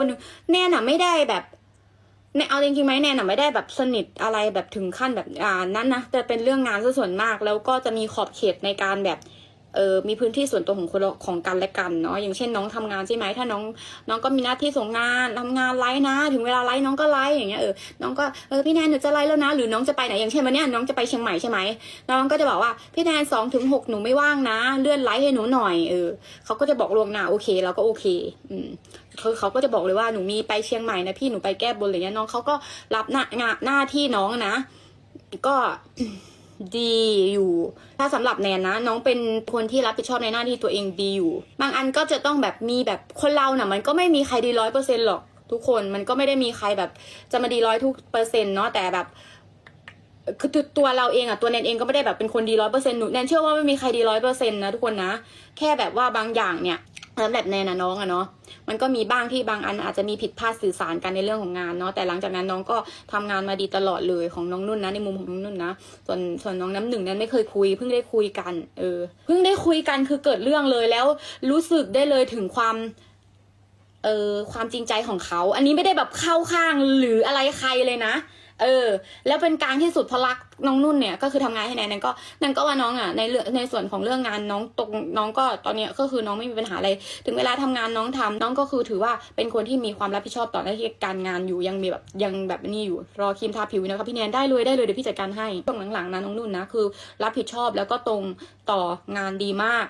คนหนึ่งแนนอะไม่ได้แบบแนนเอาจริงๆไหมแนนอะไม่ได้แบบสนิทอะไรแบบถึงขั้นแบบอ่านั้นนะแต่เป็นเรื่องงานซะส่วนมาก แล้วก็จะมีขอบเขตในการแบบ เออมีพื้นที่ส่วนตัวของคนของกันและกันเนาะอย่างเช่นน้องทำงานใช่ไหมถ้าน้องน้องก็มีหน้าที่ส่งงานทำงานไลฟ์นะ ถึงเวลาไลฟ์น้องก็ไลฟ์อย่างเงี้ยเออน้องก็เออพี่แนนหนูจะไลฟ์แล้วนะ หรือน้องจะไปไหนอย่างเช่นวันนี้น้องจะไปเชียงใหม่ใช่ไหมน้องก็จะบอกว่าพี่แนนสองถึงหกหนูไม่ว่างนะ เลื่อนไลฟ์ให้หนูหน่อยเออเขาก็จะบอกลวงหน้าโอเคเราก็โอเค อืมคือเขาก็จะบอกเลยว่าหนูมีไปเชียงใหม่นะพี่หนูไปแก้บนอะไรเงี้ยน้องเขาก็รับหน้างานหน้าที่น้องนะ ก็ ดีอยู่ ถ้าสำหรับแนนนะ น้องเป็นคนที่รับผิดชอบในหน้าที่ตัวเองดีอยู่ บางอันก็จะต้องแบบมีแบบคนเราน่ะ มันก็ไม่มีใครดีร้อยเปอร์เซ็นต์หรอกทุกคนมันก็ไม่ได้มีใครแบบจะมาดีร้อยทุกเปอร์เซ็นต์เนาะแต่แบบคือตัวตัวเราเองอะตัวแนนเองก็ไม่ได้แบบเป็นคนดีร้อยเปอร์เซ็นต์หนูแนนเชื่อว่าไม่มีใครดีร้อยเปอร์เซ็นต์นะทุกคนนะ แค่แบบว่าบางอย่างเนี่ย สำหรับแนนนะน้องอะเนาะมันก็มีบ้างที่บางอันอาจจะมีผิดพลาดสื่อสารกันในเรื่องของงานเนาะแต่หลังจากนั้นน้องก็ทำงานมาดีตลอดเลยของน้องนุ่นนะในมุมของน้องนุ่นนะส่วนส่วนน้องน้ำหนึ่งนั้นไม่เคยคุย เพิ่งได้คุยกัน เออ เพิ่งได้คุยกันคือเกิดเรื่องเลยแล้วรู้สึกได้เลยถึงความเออความจริงใจของเขา อันนี้ไม่ได้แบบเข้าข้างหรืออะไรใครเลยนะ เออ แล้วเป็นกลางที่สุดเพราะรักน้องนุ่นเนี่ยก็คือทำงานให้แนนนันก็นันก็ว่าน้องอะในเรื่องในส่วนของเรื่องงานน้องตรงน้องก็ตอนเนี้ยก็คือน้องไม่มีปัญหาอะไรถึงเวลาทำงานน้องทำน้องก็คือถือว่าเป็นคนที่มีความรับผิดชอบต่อหน้าที่การงานอยู่ยังมีแบบยังแบบนี่อยู่รอครีมทาผิวนะคะพี่แนนได้เลยได้เลยเดี๋ยวพี่จัดการให้ช่วงหลังๆนะน้องนุ่นนะคือ รับผิดชอบแล้วก็ตรงต่องานดีมาก